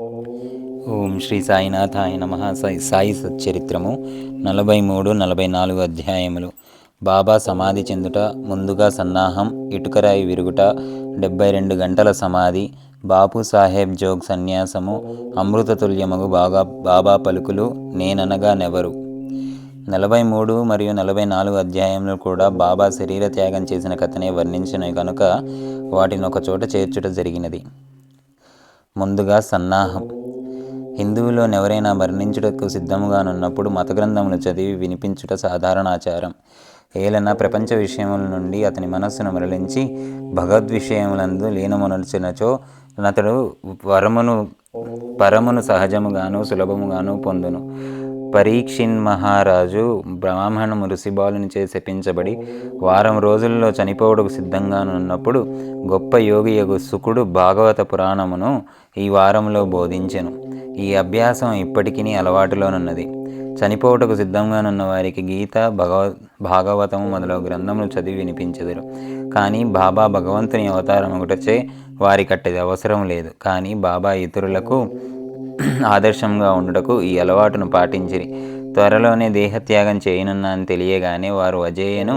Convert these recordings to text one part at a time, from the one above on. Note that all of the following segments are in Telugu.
ఓం శ్రీ సాయినాథాయ నమ. సాయి సాయి సచ్చరిత్రము నలభై మూడు నలభై నాలుగు అధ్యాయములు. బాబా సమాధి చెందుట ముందుగా సన్నాహం ఇటుకరాయి విరుగుట డెబ్బై రెండు గంటల సమాధి బాపు సాహెబ్ జోగ్ సన్యాసము అమృతతుల్యముగు బాగా బాబా పలుకులు నేననగా నెవరు. నలభై మూడు మరియు నలభై నాలుగు అధ్యాయంలో కూడా బాబా శరీర త్యాగం చేసిన కథనే వర్ణించిన కనుక వాటిని ఒక చోట చేర్చుట జరిగినది. ముందుగా సన్నాహం. హిందువులో ఎవరైనా మరణించుటకు సిద్ధముగానున్నప్పుడు మత గ్రంథములు చదివి వినిపించుట సాధారణ ఆచారం ఏలన ప్రపంచ విషయముల నుండి అతని మనస్సును మరలించి భగవద్విషయములందు లీనమునర్చినచో అతడు వరమును పరమును సహజముగాను సులభముగాను పొందును. పరీక్షిన్ మహారాజు బ్రాహ్మణము ఋషిబాలునిచే శపించబడి వారం రోజుల్లో చనిపోవడకు సిద్ధంగానున్నప్పుడు గొప్ప యోగియగు సుకుడు భాగవత పురాణమును ఈ వారంలో బోధించెను. ఈ అభ్యాసం ఇప్పటికీ అలవాటులోనున్నది. చనిపోవటకు సిద్ధంగానున్న వారికి గీత భగవ భాగవతము మొదలగు గ్రంథములు చదివి వినిపించెదరు. కానీ బాబా భగవంతుని అవతారం ఒకటచే వారికట్టది అవసరం లేదు. కానీ బాబా ఇతరులకు ఆదర్శంగా ఉండుటకు ఈ అలవాటును పాటించిరి. త్వరలోనే దేహత్యాగం చేయనున్నా అని తెలియగానే వారు అజేయను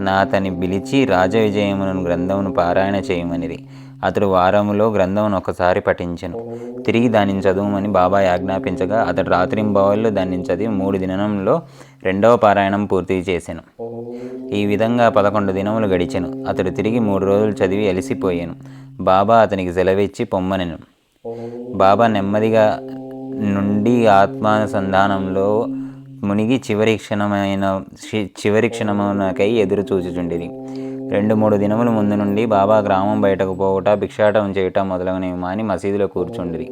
నాతని పిలిచి రాజవిజయమును గ్రంథమును పారాయణ చేయమనిది అతడు వారములో గ్రంథమును ఒకసారి పఠించను. తిరిగి దానిని చదువుమని బాబా ఆజ్ఞాపించగా అతడు రాత్రింబవళ్ళు దాన్ని చదివి మూడు దినంలో రెండవ పారాయణం పూర్తి చేశాను ఈ విధంగా పదకొండు దినములు గడిచెను. అతడు తిరిగి మూడు రోజులు చదివి అలిసిపోయాను బాబా అతనికి సెలవిచ్చి పొమ్మనెను. బాబా నెమ్మదిగా నుండి ఆత్మానుసంధానంలో మునిగి చివరి క్షణమైన చివరి క్షణమునకై ఎదురు చూచుచుండిది రెండు మూడు దినముల ముందు నుండి బాబా గ్రామం బయటకు పోవుట భిక్షాటం చేయటం మొదలగునవి మాని మసీదులో కూర్చుండిరి.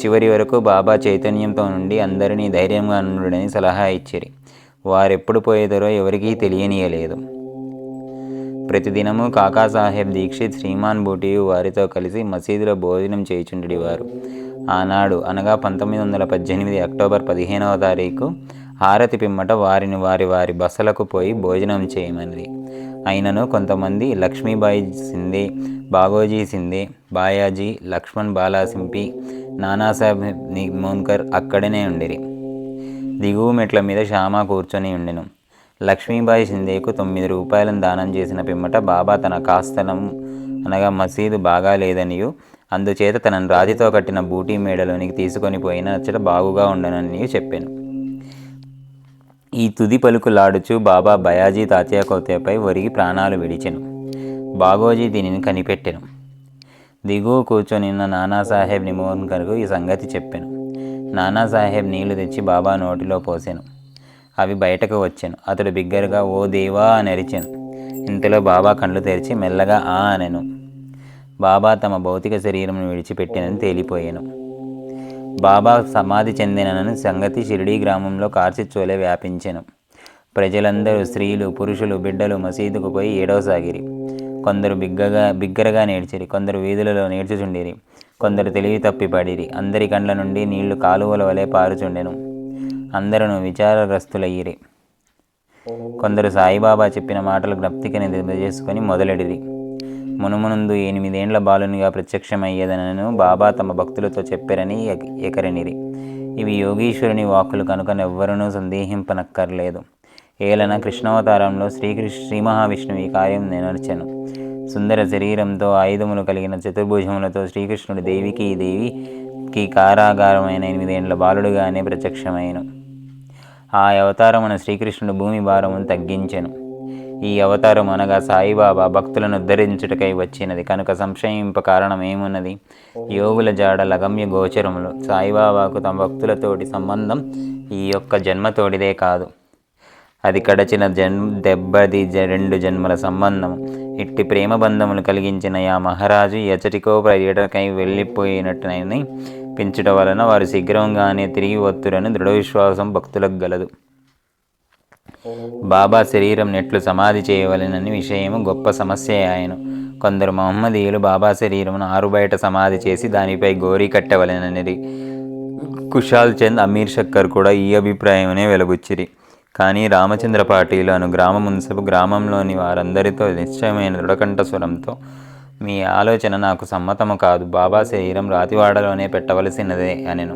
చివరి వరకు బాబా చైతన్యంతో నుండి అందరినీ ధైర్యంగా నుండుడని సలహా ఇచ్చిరి. వారెప్పుడు పోయేదరో ఎవరికీ తెలియనీయలేదు. ప్రతిదినము కాకాసాహెబ్ దీక్షిత్ శ్రీమాన్ బూటియు వారితో కలిసి మసీదులో భోజనం చేయుచుండేవారు ఆనాడు అనగా పంతొమ్మిది వందల పద్దెనిమిది అక్టోబర్ పదిహేనవ తారీఖు హారతి పిమ్మట వారిని వారి వారి బసలకు పోయి భోజనం చేయమనిది అయినను కొంతమంది లక్ష్మీబాయి సింధే బాగోజీ సింధే బాయాజీ లక్ష్మణ్ బాలాసింపి నానాసాహెబ్ నిమోన్కర్ అక్కడనే ఉండిరి. దిగువ మెట్ల మీద శ్యామ కూర్చొని ఉండెను. లక్ష్మీబాయి షిందేకు తొమ్మిది రూపాయలను దానం చేసిన పిమ్మట బాబా తన కాస్తలం అనగా మసీదు బాగా లేదనియు. అందుచేత తనను రాతితో కట్టిన బూటీ మేడలోనికి తీసుకొని పోయిన అచ్చట బాగుగా ఉండనని చెప్పాను. ఈ తుది పలుకులాడుచు బాబా బయాజీ తాత్యా కోతేపై ఒరిగి ప్రాణాలు విడిచెను. బాగోజీ దీనిని కనిపెట్టెను. దిగువ కూర్చొనిన్న నానాసాహెబ్ నిమోన్కర్కు ఈ సంగతి చెప్పాను. నానాసాహెబ్ నీళ్ళు తెచ్చి బాబా నోటిలో పోసాను. అవి బయటకు వచ్చాను. అతడు బిగ్గరగా ఓ దేవా అని అరిచాను ఇంతలో బాబా కళ్ళు తెరిచి మెల్లగా ఆ అనెను. బాబా తమ భౌతిక శరీరం విడిచిపెట్టినని తేలిపోయాను. బాబా సమాధి చెందినని సంగతి షిరిడీ గ్రామంలో కార్చిచ్చోలే వ్యాపించాను. ప్రజలందరూ స్త్రీలు పురుషులు బిడ్డలు మసీదుకు పోయి ఏడవసాగిరి కొందరు బిగ్గగా బిగ్గరగా నేర్చిరి. కొందరు వీధులలో నేర్చుచుండిరి. కొందరు తెలివి తప్పి పడిరి. అందరి కండ్ల నుండి నీళ్ళు కాలువల వలె పారుచుండెను. అందరూ విచారగ్రస్తులయ్యిరి. కొందరు సాయిబాబా చెప్పిన మాటలు జ్ఞప్తికని చేసుకొని మొదలెడిరి. మునుమునందు ఎనిమిదేండ్ల బాలునిగా ప్రత్యక్షమయ్యేదనను బాబా తమ భక్తులతో చెప్పారని ఎకరనిరి. ఇవి యోగీశ్వరుని వాక్కులు కనుక ఎవ్వరూ సందేహింపనక్కర్లేదు. ఏలన కృష్ణావతారంలో శ్రీకృష్ణ శ్రీ మహావిష్ణువు ఈ కార్యం నెనర్చను సుందర శరీరంతో ఆయుధములు కలిగిన చతుర్భుజములతో శ్రీకృష్ణుడు దేవికి దేవికి కారాగారమైన ఎనిమిదేండ్ల బాలుడుగానే ప్రత్యక్షమైన ఆ అవతారమున శ్రీకృష్ణుడు భూమి భారమును తగ్గించెను. ఈ అవతారం అనగా సాయిబాబా భక్తులను ఉద్ధరించుటకై వచ్చినది. కనుక సంశయింప కారణం ఏమున్నది? యోగుల జాడ లగమ్య గోచరములు. సాయిబాబాకు తమ భక్తులతోటి సంబంధం ఈ యొక్క జన్మతోడిదే కాదు. అది కడచిన జన్మ దెబ్బది రెండు జన్మల సంబంధం. ఇట్టి ప్రేమ బంధములు కలిగించిన యా మహారాజు ఎచటికో పర్యటనకై వెళ్ళిపోయినట్టునని పెంచుట వలన వారు శీఘ్రంగానే తిరిగి వత్తురని దృఢ విశ్వాసం భక్తులకు గలదు. బాబా శరీరం నెట్లు సమాధి చేయవలెనని విషయము గొప్ప సమస్య ఆయను కొందరు మహమ్మదీయులు బాబా శరీరమును ఆరుబయట సమాధి చేసి దానిపై గోరీ కట్టవలెనని కుషాల్ చంద్ అమీర్ షక్కర్ కూడా ఈ అభిప్రాయమునే వెలబుచ్చిరి కానీ రామచంద్ర పాటిలు అను గ్రామ మున్సపు గ్రామంలోని వారందరితో నిశ్చయమైన దృఢకంఠ స్వరంతో మీ ఆలోచన నాకు సమ్మతము కాదు. బాబా శరీరం రాతివాడలోనే పెట్టవలసినదే అనెను.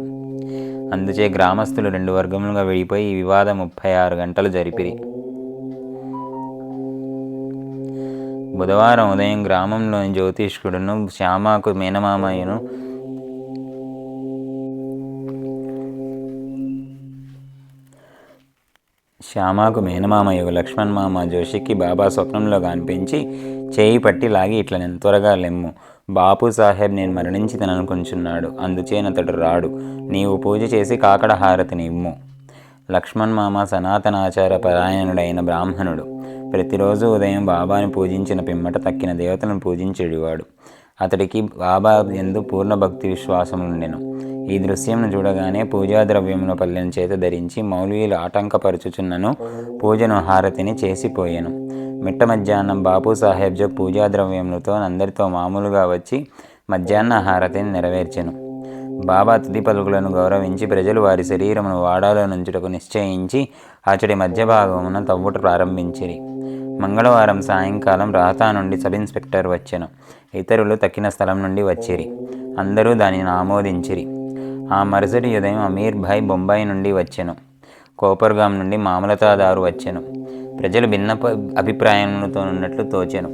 అందుచే గ్రామస్తులు రెండు వర్గములుగా విడిపోయి ఈ వివాదం ముప్పై ఆరు గంటలు జరిపిరి. బుధవారం ఉదయం గ్రామంలోని జ్యోతిష్కుడును శ్యామకు మేనమామయ్యను శ్యామకు మేనమామయ్య లక్ష్మణ్ మామ జోషికి బాబా స్వప్నంలో కనిపించి చేయి పట్టి లాగి ఇట్లా నేను త్వరగా లెమ్ము. బాపు సాహెబ్ నేను మరణించి తననుకుంటున్నాడు అందుచేనతడు రాడు. నీవు పూజ చేసి కాకడ హారతిని ఇమ్ము. లక్ష్మణ్ మామ సనాతనాచార పరాయణుడైన బ్రాహ్మణుడు. ప్రతిరోజు ఉదయం బాబాని పూజించిన పిమ్మట తక్కిన దేవతలను పూజించేవాడు. అతడికి బాబా ఎందు పూర్ణ భక్తి విశ్వాసములుండెను ఈ దృశ్యంను చూడగానే పూజా ద్రవ్యమును పల్లెను చేత ధరించి మౌలవీలు ఆటంకపరుచుచున్నను. పూజను హారతిని చేసిపోయాను. మిట్ట మధ్యాహ్నం బాపు సాహెబ్జో పూజా ద్రవ్యములతో అందరితో మామూలుగా వచ్చి మధ్యాహ్న హారతిని నెరవేర్చెను. బాబా తుది పలుకులను గౌరవించి ప్రజలు వారి శరీరమును వాడాలో నుంచుటకు నిశ్చయించి అతడి మధ్య భాగమున తవ్వుట ప్రారంభించిరి. మంగళవారం సాయంకాలం రాహతా నుండి సబ్ ఇన్స్పెక్టర్ వచ్చెను. ఇతరులు తక్కిన స్థలం నుండి వచ్చిరి. అందరూ దానిని ఆమోదించిరి. ఆ మరుసటి ఉదయం అమీర్ భాయ్ బొంబాయి నుండి వచ్చెను. కోపర్గాం నుండి మామలతాదారు వచ్చెను. ప్రజలు భిన్న ప- అభిప్రాయములతో ఉన్నట్లు తోచెను.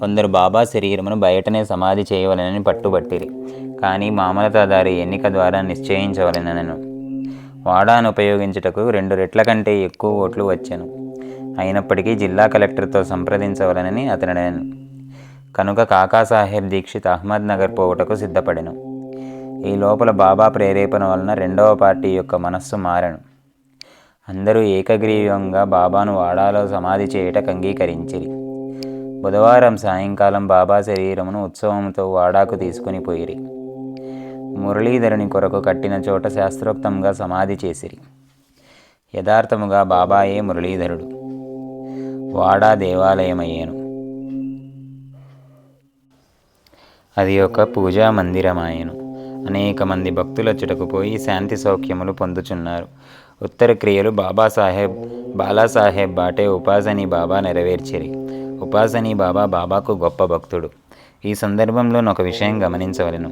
కొందరు బాబా శరీరమును బయటనే సమాధి చేయవలెనని పట్టుబట్టిరి. కానీ మామలతాదారి ఎన్నిక ద్వారా నిశ్చయించవలెనను వాడాను ఉపయోగించుటకు రెండు రెట్ల కంటే ఎక్కువ ఓట్లు వచ్చాను. అయినప్పటికీ జిల్లా కలెక్టర్తో సంప్రదించవలనని అతనడాను కనుక కాకాసాహెబ్ దీక్షిత్ అహ్మద్ నగర్ పోవుటకు సిద్ధపడెను. ఈ లోపల బాబా ప్రేరేపణ వలన రెండవ పార్టీ యొక్క మనస్సు మారను. అందరూ ఏకగ్రీవంగా బాబాను వాడాలో సమాధి చేయుటకు అంగీకరించిరి. బుధవారం సాయంకాలం బాబా శరీరమును ఉత్సవముతో వాడాకు తీసుకుని పోయిరి. మురళీధరుని కొరకు కట్టిన చోట శాస్త్రోక్తంగా సమాధి చేసిరి. యథార్థముగా బాబాయే మురళీధరుడు. వాడా దేవాలయమయ్యాను. అది ఒక పూజా మందిరమాయను. అనేక మంది భక్తులచ్చుటకు పోయి శాంతి సౌఖ్యములు పొందుచున్నారు. ఉత్తర క్రియలు బాబాసాహెబ్ బాలాసాహెబ్ బాటే ఉపాసని బాబా నెరవేర్చిరి. ఉపాసని బాబా బాబాకు గొప్ప భక్తుడు. ఈ సందర్భంలో ఒక విషయం గమనించవలెను.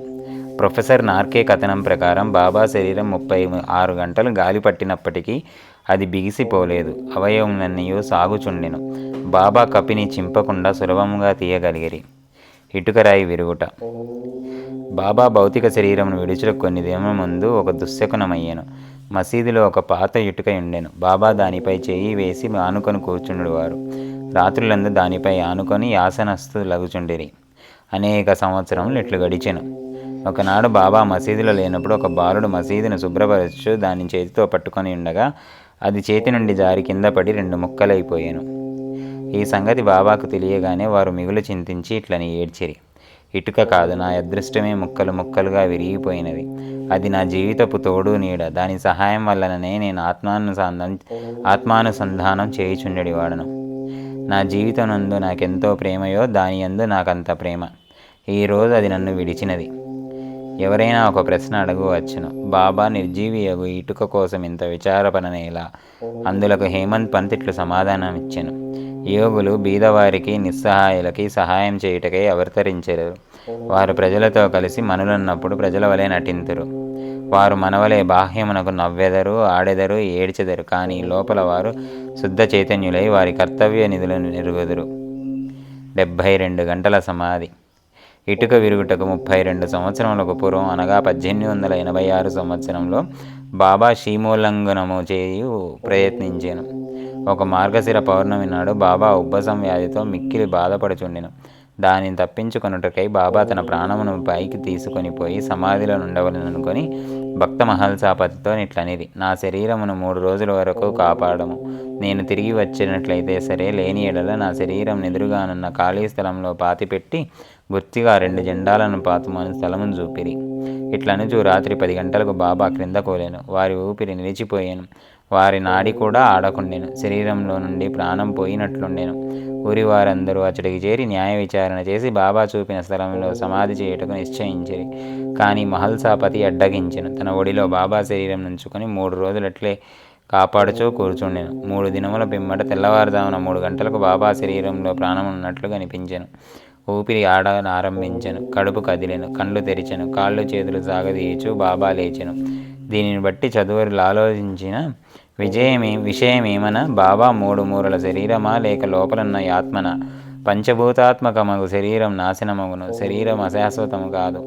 ప్రొఫెసర్ నార్కే కథనం ప్రకారం బాబా శరీరం ముప్పై ఆరు గంటలు గాలి పట్టినప్పటికీ అది బిగిసిపోలేదు. అవయవములన్నీ సాగుచుండెను. బాబా కపిని చింపకుండా సులభముగా తీయగలిగిరి. ఇటుకరాయి విరుగుట. బాబా భౌతిక శరీరమును విడిచిన కొన్ని దినముల ముందు ఒక దుశ్శకునమయ్యాను మసీదులో ఒక పాత ఇటుక ఉండెను బాబా దానిపై చేయి వేసి ఆనుకొని కూర్చుండువారు. రాత్రులందు దానిపై ఆనుకొని యాసనస్తు లగుచుండిరి. అనేక సంవత్సరములు ఇట్లు గడిచెను. ఒకనాడు బాబా మసీదులో లేనప్పుడు ఒక బాలుడు మసీదును శుభ్రపరచు దాని చేతితో పట్టుకొని ఉండగా అది చేతి నుండి జారి కింద పడి రెండు ముక్కలైపోయాను. ఈ సంగతి బాబాకు తెలియగానే వారు మిగులు చింతించి ఇట్లని ఏడ్చిరి. ఇటుక కాదు నా అదృష్టమే ముక్కలు ముక్కలుగా విరిగిపోయినది అది నా జీవితపు తోడు నీడ. దాని సహాయం వల్లననే నేను ఆత్మానుసంధానం ఆత్మానుసంధానం చేయుచుండెడి వాడను నా జీవితం నందు నాకెంతో ప్రేమయో దాని యందు నాకంత ప్రేమ. ఈరోజు అది నన్ను విడిచినది. ఎవరైనా ఒక ప్రశ్న అడగవచ్చును బాబా నిర్జీవియగు ఇటుక కోసం ఇంత విచారపననేలా? అందులకు హేమంత్ పంత్ ఇట్లు సమాధానం ఇచ్చాను యోగులు బీదవారికి నిస్సహాయులకి సహాయం చేయుటకై అవతరించరు. వారు ప్రజలతో కలిసి మనులున్నప్పుడు ప్రజల వలె నటింతురు. వారు మనవలే బాహ్యమునకు నవ్వెదరు ఆడెదరు ఏడ్చెదరు కానీ లోపల వారు శుద్ధ చైతన్యులై వారి కర్తవ్య నిధులను నెరుగుదురు డెబ్భై రెండు గంటల సమాధి. ఇటుక విరుగుటకు ముప్పై రెండు సంవత్సరములకు పూర్వం అనగా పద్దెనిమిది వందల ఎనభై ఆరు సంవత్సరంలో బాబా శీమోల్లంఘనము చేయు ప్రయత్నించాను. ఒక మార్గశిర పౌర్ణమి నాడు బాబా ఉబ్బసం వ్యాధితో మిక్కిలి బాధపడుచుండెను. దానిని తప్పించుకొనుటకై బాబా తన ప్రాణమును పైకి తీసుకొని పోయి సమాధిలో ఉండవలననుకొని భక్త మహల్సాపతితో ఇట్లనిది నా శరీరమును మూడు రోజుల వరకు కాపాడము. నేను తిరిగి వచ్చినట్లయితే సరే లేని ఎడల నా శరీరం ఎదురుగానున్న ఖాళీ స్థలంలో పాతిపెట్టి గుర్తిగా రెండు జెండాలను పాతుమని స్థలమును చూపిరి. ఇట్లనుచు రాత్రి పది గంటలకు బాబా క్రింద కోలేను. వారి ఊపిరి నిలిచిపోయాను. వారి నాడి కూడా ఆడకుండెను. శరీరంలో నుండి ప్రాణం పోయినట్లుండెను. ఊరి వారందరూ అతడికి చేరి న్యాయ విచారణ చేసి బాబా చూపిన స్థలంలో సమాధి చేయుటకు నిశ్చయించిరి. కానీ మహల్సాపతి అడ్డగించెను. తన ఒడిలో బాబా శరీరం నుంచుకొని మూడు రోజులట్లే కాపాడుచూ కూర్చుండెను. మూడు దినముల పిమ్మట తెల్లవారుజామున మూడు గంటలకు బాబా శరీరంలో ప్రాణం ఉన్నట్లు కనిపించెను. ఊపిరి ఆడ ఆరంభించెను. కడుపు కదిలెను. కళ్ళు తెరిచెను. కాళ్ళు చేతులు సాగదీయచు బాబా లేచెను. దీనిని బట్టి చదువురులు ఆలోచించిన విజయమే విషయమేమన? బాబా మూడు మూరల శరీరమా? లేక లోపలన్న ఆత్మన పంచభూతాత్మకమగు శరీరం నాశనమగును. శరీరం అశాశ్వతము కాదు.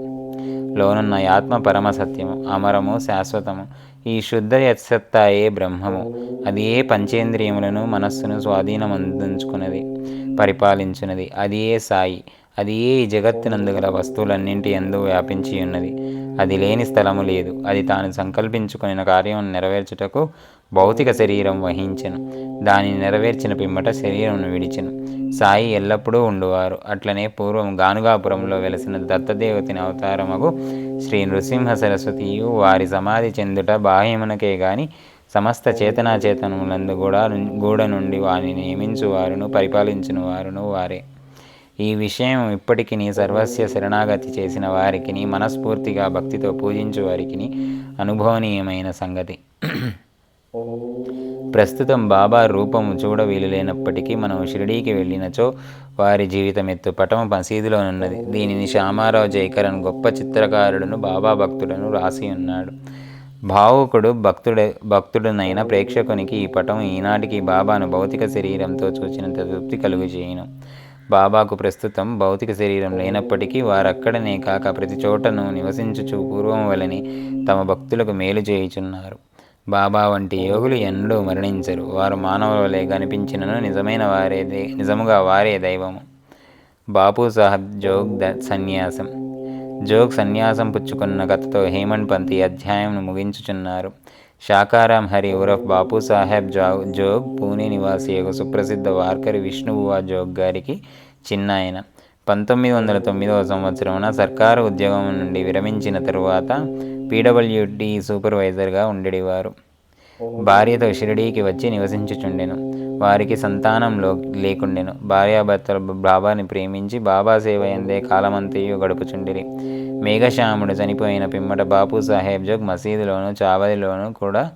లోనున్న ఆత్మ పరమ సత్యము. అమరము శాశ్వతము. ఈ శుద్ధ యత్సత్తాయే బ్రహ్మము. అది ఏ పంచేంద్రియములను మనస్సును స్వాధీనమందించుకున్నది? పరిపాలించున్నది. అది ఏ సాయి? అది ఏ ఈ జగత్తునందు గల వస్తువులన్నింటి ఎందు వ్యాపించి ఉన్నది అది లేని స్థలము లేదు. అది తాను సంకల్పించుకుని కార్యం నెరవేర్చుటకు భౌతిక శరీరం వహించెను. దానిని నెరవేర్చిన పిమ్మట శరీరంను విడిచెను. సాయి ఎల్లప్పుడూ ఉండువారు. అట్లనే పూర్వం గానుగాపురంలో వెలసిన దత్తదేవతిని అవతారమగు శ్రీ నృసింహ సరస్వతియు వారి సమాధి చెందుట బాహ్యమునకే గాని సమస్త చేతనాచేతనములందు కూడా గూడ నుండి వారిని నియమించు వారును పరిపాలించిన వారును వారే. ఈ విషయం ఇప్పటికిని సర్వస్య శరణాగతి చేసిన వారికిని మనస్ఫూర్తిగా భక్తితో పూజించు వారికిని అనుభవనీయమైన సంగతి. ప్రస్తుతం బాబా రూపం చూడ వీలులేనప్పటికీ మనం షిరిడీకి వెళ్ళినచో వారి జీవితం ఎత్తు పటము మసీదులోనున్నది దీనిని శ్యామారావు జైకరన్ గొప్ప చిత్రకారుడును బాబా భక్తుడను రాసి ఉన్నాడు. భావుకుడు భక్తుడే భక్తుడునైన ప్రేక్షకునికి ఈ పటం ఈనాటికి బాబాను భౌతిక శరీరంతో చూచినంత తృప్తి కలుగు చేయను బాబాకు ప్రస్తుతం భౌతిక శరీరం లేనప్పటికీ వారక్కడనే కాక ప్రతి చోటను నివసించుచు పూర్వం వలని తమ భక్తులకు మేలు చేయుచున్నారు. బాబా వంటి యోగులు ఎన్నడూ మరణించరు. వారు మానవుల వలె కనిపించినను నిజమైన వారే నిజముగా వారే దైవము. బాపు సాహెబ్ జోగ్ ద సన్యాసం. జోగ్ సన్యాసం పుచ్చుకున్న కథతో హేమంత్ పంత్ ఈ అధ్యాయంను ముగించుచున్నారు. శాకారాం హరి ఉరఫ్ బాపు సాహెబ్ జా జోగ్ పూణే నివాసి యొక్క సుప్రసిద్ధ వార్కరి విష్ణుబువా జోగ్ గారికి చిన్నాయన. పంతొమ్మిది వందల తొమ్మిదవ సంవత్సరమున సర్కారు ఉద్యోగం నుండి విరమించిన తరువాత పీడబ్ల్యూడి సూపర్వైజర్గా ఉండేవారు. భార్యతో షిరిడీకి వచ్చి నివసించుచుండెను. వారికి సంతానంలో లేకుండెను. భార్యాభర్తలు బాబాని ప్రేమించి బాబా సేవ ఎందే కాలమంతయు గడుపుచుండిరి. మేఘశ్యాముడు చనిపోయిన పిమ్మట బాపు సాహెబ్ జోగ్ మసీదులోను చావదిలోను కూడా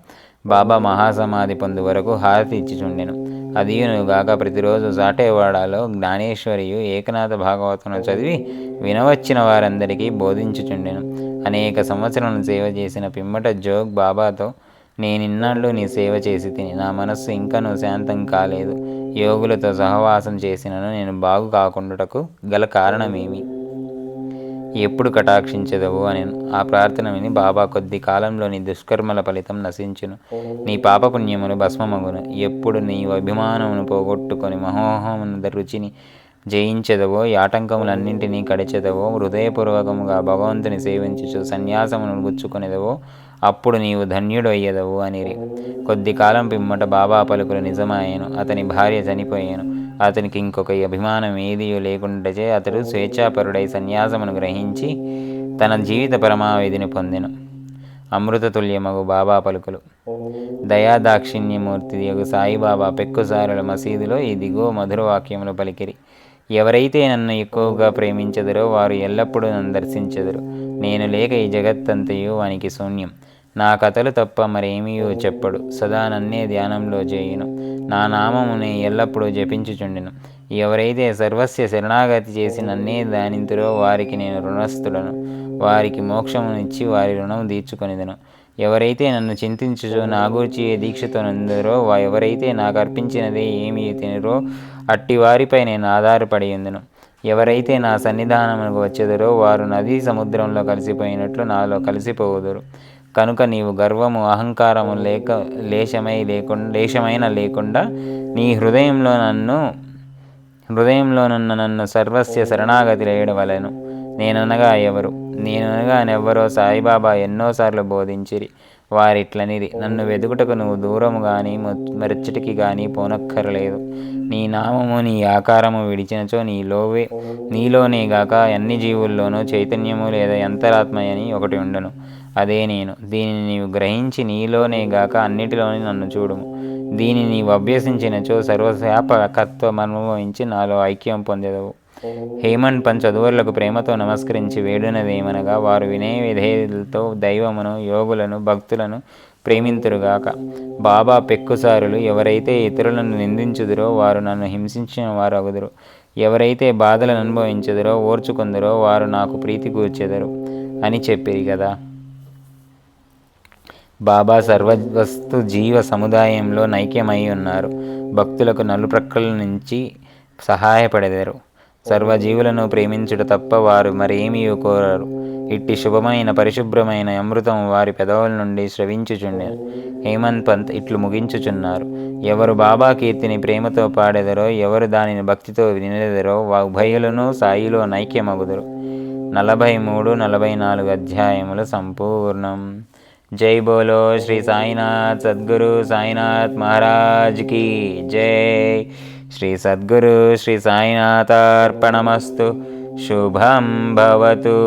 బాబా మహాసమాధి పొందు వరకు హారతి ఇచ్చిచుండెను. అదియును గాక ప్రతిరోజు సాటేవాడలో జ్ఞానేశ్వరియు ఏకనాథ భాగవతను చదివి వినవచ్చిన వారందరికీ బోధించుచుండెను. అనేక సంవత్సరాలను సేవ చేసిన పిమ్మట జోగ్ బాబాతో నేనిన్నాళ్ళు నీ సేవ చేసి తిని నా మనస్సు ఇంకనూ శాంతం కాలేదు. యోగులతో సహవాసం చేసినను నేను బాగు కాకుండాటకు గల కారణమేమి? ఎప్పుడు కటాక్షించదవు అని ఆ ప్రార్థన విని బాబా కొద్ది కాలంలో నీ దుష్కర్మల ఫలితం నశించును. నీ పాపపుణ్యములు భస్మమగును. ఎప్పుడు నీ అభిమానమును పోగొట్టుకొని మహోహమున రుచిని జయించెదవో ఈ ఆటంకములన్నింటినీ కడిచెదవో హృదయపూర్వకముగా భగవంతుని సేవించుచు సన్యాసమును గుచ్చుకునేదవో అప్పుడు నీవు ధన్యుడు అయ్యదవు అనిరి. కొద్ది కాలం పిమ్మట బాబా పలుకులు నిజమాయను. అతని భార్య చనిపోయాను. అతనికి ఇంకొక అభిమానం ఏదీ లేకుండాచే అతడు స్వేచ్ఛాపరుడై సన్యాసమును గ్రహించి తన జీవిత పరమావిధిని పొందెను. అమృతతుల్యమగు బాబా పలుకులు. దయాదాక్షిణ్యమూర్తి యగు సాయిబాబా పెక్కుసారుల మసీదులో ఈ దిగువ మధుర వాక్యములు పలికిరి. ఎవరైతే నన్ను ఎక్కువగా ప్రేమించెదరో వారు ఎల్లప్పుడూ నన్ను దర్శించెదరు. నేను లేక ఈ జగత్తంతయు వానికి శూన్యం. నా కథలు తప్ప మరేమీయో చెప్పడు. సదా నన్నే ధ్యానంలో చేయును. నా నామమునే ఎల్లప్పుడూ జపించుచుండెను. ఎవరైతే సర్వస్య శరణాగతి చేసి నన్నే దానింతురో వారికి నేను రుణస్థుడను. వారికి మోక్షమునిచ్చి వారి రుణం తీర్చుకొనిదను. ఎవరైతే నన్ను చింతించుచో నా గూర్చి దీక్షతో నందరో వా ఎవరైతే నాకు అర్పించినదే ఏమి తినరో అట్టి వారిపై నేను ఆధారపడి ఉందను. ఎవరైతే నా సన్నిధానమునకు వచ్చేదరో వారు నదీ సముద్రంలో కలిసిపోయినట్లు నాలో కలిసిపోవుదురు. కనుక నీవు గర్వము అహంకారము లేక లేశమై లేకుండా లేశమైన లేకుండా నీ హృదయంలో నన్ను హృదయంలో నన్ను నన్ను సర్వస్య శరణాగతి లేయడవలను. నేననగా ఎవరు? నేననగా నెవ్వరో సాయిబాబా ఎన్నోసార్లు బోధించిరి. వారిట్లనిది నన్ను వెదుకుటకు నువ్వు దూరము కానీ మెరచటికి కానీ పోనక్కరలేదు. నీ నామము నీ ఆకారము విడిచినచో నీలోవే నీలోనే గాక అన్ని జీవుల్లోనూ చైతన్యము లేదా అంతరాత్మయని ఒకటి ఉండను. అదే నేను. దీనిని నీవు గ్రహించి నీలోనే గాక అన్నిటిలోనే నన్ను చూడుము. దీనిని నీవు అభ్యసించినచో సర్వశాపకత్వం అనుభవించి నాలో ఐక్యం పొందెదవు. హేమంత్ పంచ్ చదువులకు ప్రేమతో నమస్కరించి వేడునదేమనగా వారు వినయ విధేయులతో దైవమును యోగులను భక్తులను ప్రేమింతురుగాక బాబా పెక్కుసారులు ఎవరైతే ఇతరులను నిందించుదురో వారు నన్ను హింసించిన వారు అగుదురు. ఎవరైతే బాధలను అనుభవించదురో ఓర్చుకుందరో వారు నాకు ప్రీతి కూర్చెదరు అని చెప్పిరి కదా బాబా సర్వవస్తు జీవ సముదాయంలో నైక్యమై ఉన్నారు. భక్తులకు నలుప్రక్కల నుంచి సహాయపడెదరు. సర్వజీవులను ప్రేమించుట తప్ప వారు మరేమీ కోరరు. ఇట్టి శుభమైన పరిశుభ్రమైన అమృతం వారి పెదవుల నుండి స్రవించుచుండెను. హేమంత్ పంత్ ఇట్లు ముగించుచున్నారు. ఎవరు బాబా కీర్తిని ప్రేమతో పాడెదరో ఎవరు దానిని భక్తితో వినెదరో వా ఉభయులను సాయిలో నైక్యమగుదరు. నలభై మూడు నలభై నాలుగు అధ్యాయములు సంపూర్ణం. జై బోలో శ్రీ సాయినాథ్ సద్గురు సాయినాథ్ మహారాజ్కి జై. శ్రీ సద్గురు శ్రీ సాయినాథార్పణమస్తు. శుభం భవతు.